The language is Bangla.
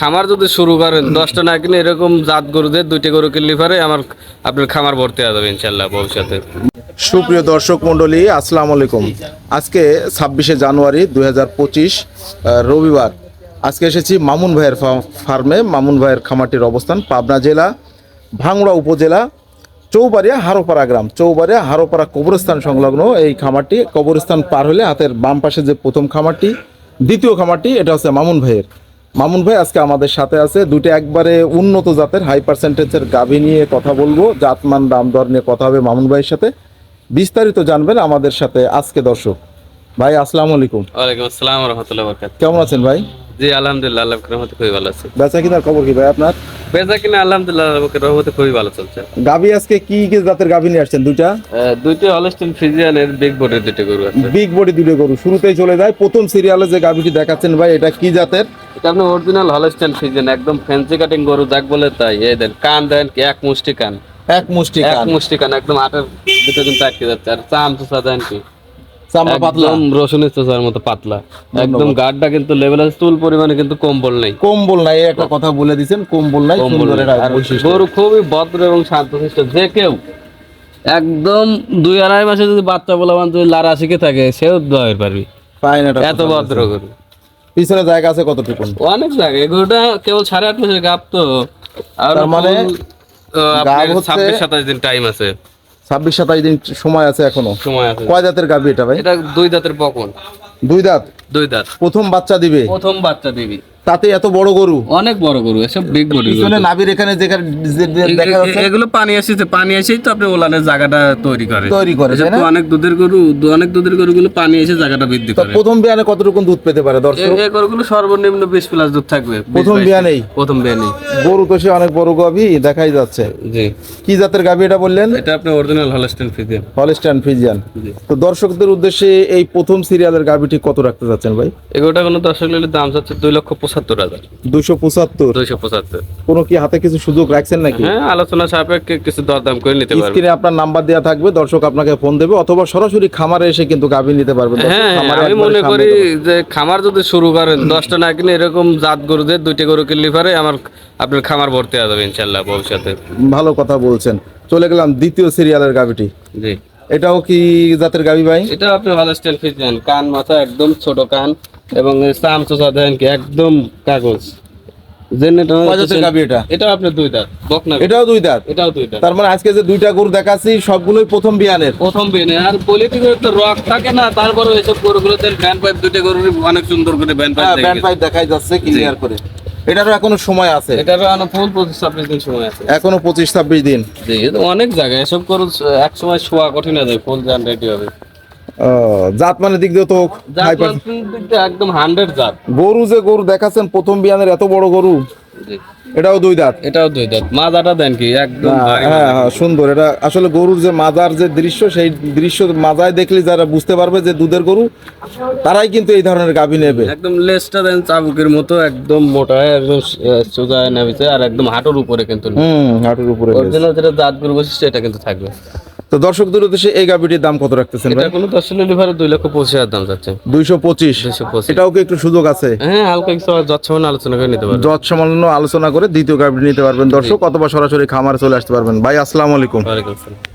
খামার যদি শুরু করেন, দশটা না কিনে এরকম জাত গরুদের দুইটা গরু কিনলে পারে আমার, আপনার খামার ভর্তি হয়ে যাবে ইনশাল্লাহ ভবিষ্যতে। সুপ্রিয় দর্শক মণ্ডলী, আসসালামু আলাইকুম। আজকে ছাব্বিশে জানুয়ারি দু হাজার পঁচিশ রবিবার। আজকে এসেছি মামুন ভাইয়ের ফার্মে, মামুন ভাইয়ের খামারটির অবস্থান, পাবনা জেলা ভাঙড়া উপজেলা, চৌবাড়িয়া হারোপাড়া গ্রাম। চৌবাড়িয়া হারোপাড়া কবরস্থান সংলগ্ন এই খামারটি, কবরস্থান পার হলে হাতের বাম পাশে যে প্রথম খামারটি, দ্বিতীয় খামারটি, এটা হচ্ছে মামুন ভাইয়ের। মামুন ভাই আজকে আমাদের সাথে আছে দুটো একবারে উন্নত জাতের হাই পার্সেন্টেজের গাভী নিয়ে কথা বলব জাতমান দাম দর নিয়ে কথা হবে মামুন ভাইয়ের সাথে। বিস্তারিত জানবেন আমাদের সাথে আজকে দর্শক। ভাই আসসালামু আলাইকুম। ওয়ালাইকুম আসসালাম রহমতুল্লাহ বরকাত। কেমন আছেন ভাই? জি আলহামদুলিল্লাহ আল্লাহ রহমতে খুবই ভালো আছে। বেচা কিনার খবর কি ভাই আপনার? বেচা কিনা আলহামদুলিল্লাহ আল্লাহর রহমতে খুবই ভালো চলছে। গাভী আজকে কি কি জাতের গাভী নিয়ে আসছেন দুইটা? দুইটা হলস্টিন ফিজিয়ানের বিগ বোর্ডের দুইটা গরু আছে। বিগ বডি দুটো গরু। শুরুতেই চলে যায়। প্রথম সিরিয়ালে যে গাভীটি দেখাচ্ছেন ভাই এটা কি জাতের? এটা আপনি অরিজিনাল হলস্টিন একদম ফ্যান্সি কাটিং গরু যাক বলে তাই। এই দেন কান দেন কি এক মুষ্টি কান। এক মুষ্টি এক মুষ্টি কান একদম আটের ভিতরে কিন্তু আটকে যাচ্ছে। আর চাম কি? চামড়া পাতলা। একদম রসুনের চোষার মতো পাতলা। একদম গাঢ়টা কিন্তু লেভেল আছে তুল পরিমাণে কিন্তু কম্বল নেই। কম্বল নাই একটা কথা বলে দিছেন কম্বল নাই গরু খুবই ভদ্র এবং শান্তশিষ্ট যে কেউ একদম দুই আড়াই মাসে যদি বাচ্চা বলা মানে যদি লারা শিখে থাকে সেও দয়ের পারবি। এত ভদ্র গরু। পিছনে জায়গা আছে কতটুকু? অনেক জায়গা এগুলোটা কেবল সাড়ে আট মাসের গাপ তো। আর মানে গাব ছাব্বিশ সাতাশ দিন টাইম আছে। ছাব্বিশ সাতাশ দিন সময় আছে এখনও। সময় আছে। কয় দাঁতের গাভী এটা ভাই? এটা দুই দাঁতের বকন। দুই দাঁত? দুই দাঁত। প্রথম বাচ্চা দিবে? প্রথম বাচ্চা দিবি। তাতে এত বড় গরু? অনেক বড় গরু এসব বিগ বডি পিছনে নাভির এখানে যে- দেখা যাচ্ছে এগুলো পানি আসছে পানি এসেই তো আপনি ওলানের জায়গাটা তৈরি করে। তৈরি করে তাই না? তো অনেক দুধের গরু অনেক দুধের গরুগুলো পানি এসে জায়গাটা বৃদ্ধি করে। প্রথম বিয়ানে কতটুকু দুধ পেতে পারে দর্শক? এই গরুগুলো সর্বনিম্ন বিশ প্লাস দুধ থাকবে। প্রথম 22 বিয়ানেই? প্রথম বিয়ানি গরু তো সে অনেক বড় গাভী দেখাই যাচ্ছে। জি। কি জাতের গাভী এটা বললেন? এটা আপনি original Holstein Friesian Holstein Friesian তো দর্শকদের উদ্দেশ্যে এই প্রথম সিরিয়ালের গাভীটি কত রাখতে যাচ্ছেন ভাই? এগুলোটা কোনো দর্শক লিলে দাম যাচ্ছে দুই লক্ষ পঁচাত্তর হাজার। দুইশো পঁচাত্তর? দুইশো পঁচাত্তর। কোনো কি হাতে কিছু সুযোগ রাখছেন নাকি? হ্যাঁ আলোচনা সাপেক্ষে কিছু দরদাম করে নিতে পারবে। স্ক্রিনে আপনার নাম্বার দেওয়া থাকবে দর্শক আপনাকে ফোন দেবে অথবা সরাসরি খামারে এসে কিন্তু গাভী নিতে পারবে। দর্শক, হ্যাঁ আমি মনে করি যে খামার যদি শুরু করেন দশটা না কিনে এরকম জাত গরুদের দুইটা গরু কিনলে পারে আমার আপনার খামার ভর্তি হয়ে যাবে ইনশাল্লাহ ভবিষ্যতে। ভালো কথা বলছেন। চলে গেলাম দ্বিতীয় সিরিয়ালের গাভীটি। জি। এটাও কি জাতের গাবি ভাই? এটা আপনি ভালো স্টাইল ফিজেন কান মাথা একদম ছোট কান এবং চাম চোষা দেন কি একদম কাগজ। এটাও দুই দাঁত? এটাও দুই দাঁত। তার মানে আজকে যে দুইটা গরু দেখাচ্ছি সবগুলোই প্রথম বিয়ানের। প্রথম বেনে আর তো রক থাকে না তারপরে এইসব পাইপ দুইটা গরুর অনেক সুন্দর করে পাইপ ব্যান্ড পাইপ দেখাই যাচ্ছে ক্লিয়ার করে। এটারও এখনও সময় আছে। এটারও এখনও ফুল পঁচিশ ছাব্বিশ দিন সময় আছে। এখনও পঁচিশ ছাব্বিশ দিন। জি অনেক জায়গায় এসব করো এক সময় শোয়া কঠিন হয়ে যায় ফুল জান রেডি হবে। জাত মানে দিক দিয়ে তো দিয়ে একদম হান্ড্রেড জাত। গরু যে গরু দেখাচ্ছেন প্রথম বিয়ানের এত বড় গরু। এটাও দুই দাঁত? এটাও দুই দাঁত। মাজাটা দেন কি? একদম হ্যাঁ হ্যাঁ সুন্দর। এটা আসলে গরুর যে মাজার যে দৃশ্য সেই দৃশ্য মাজায় দেখলে যারা বুঝতে পারবে যে দুধের গরু তারাই কিন্তু এই ধরনের গাভী নেবে। একদম লেজটা দেন চাবুকের মতো একদম মোটা একদম সোজা নামিছে আর একদম হাঁটুর উপরে কিন্তু হুম হাঁটুর উপরে অরিজিনাল যেটা দাঁত গরু বৈশিষ্ট্য এটা কিন্তু থাকবে। তো দর্শকদের উদ্দেশ্যে এই গাভীটির দাম কত রাখতেছেন এটা ভাই? কোনো দশ লিভারে দুই লক্ষ পঁচিশ হাজার দাম যাচ্ছে। দুইশো পঁচিশ। এটাও কি একটু সুযোগ আছে? হ্যাঁ হালকা কিছু যৎসমান আলোচনা করে নিতে পারবেন। যত সামান্য আলোচনা করে দ্বিতীয় গাভী নিতে পারবেন দর্শক অথবা সরাসরি খামারে চলে আসতে পারবেন। ভাই আসসালামু আলাইকুম। ওয়ালাইকুম আসসালাম।